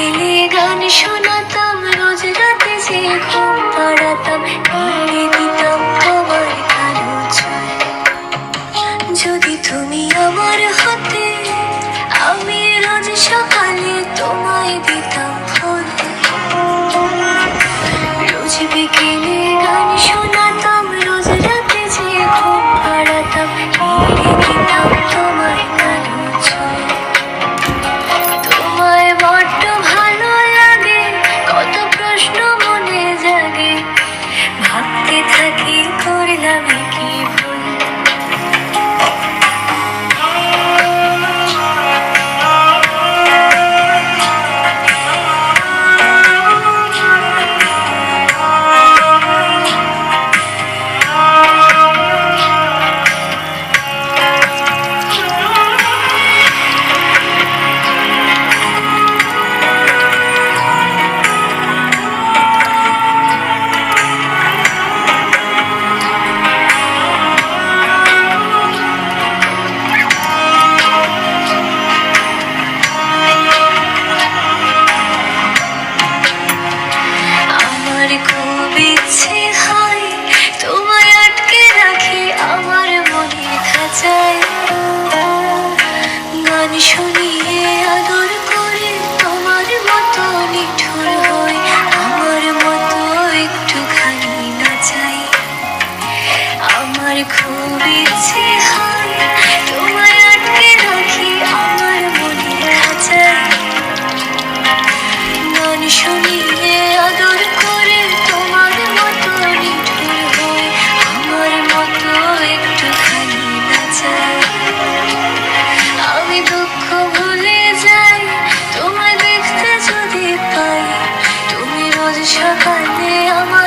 মিলে গান শোনাতাম, রোজ রাতে যে ঘুম পাড়াতাম, কাড়ে দিতাম তোমার কালো যদি তুমি আমার হাতে, আমি রোজ সকালে তোমায় দিতাম ফোন। রোজ বিকেলে গান শোনাতাম, রোজ রাতে যে ঘুম পাড়াতাম আছে হাই তোমায় আটকে রাখি আমার মনে খাঁচায় গান শুনিয়ে আদর করে তোমার মতো নিঠুর হই, আমার মতো একটু একটুখানি নাচাই। আমার খুব ইচ্ছে হয় feel my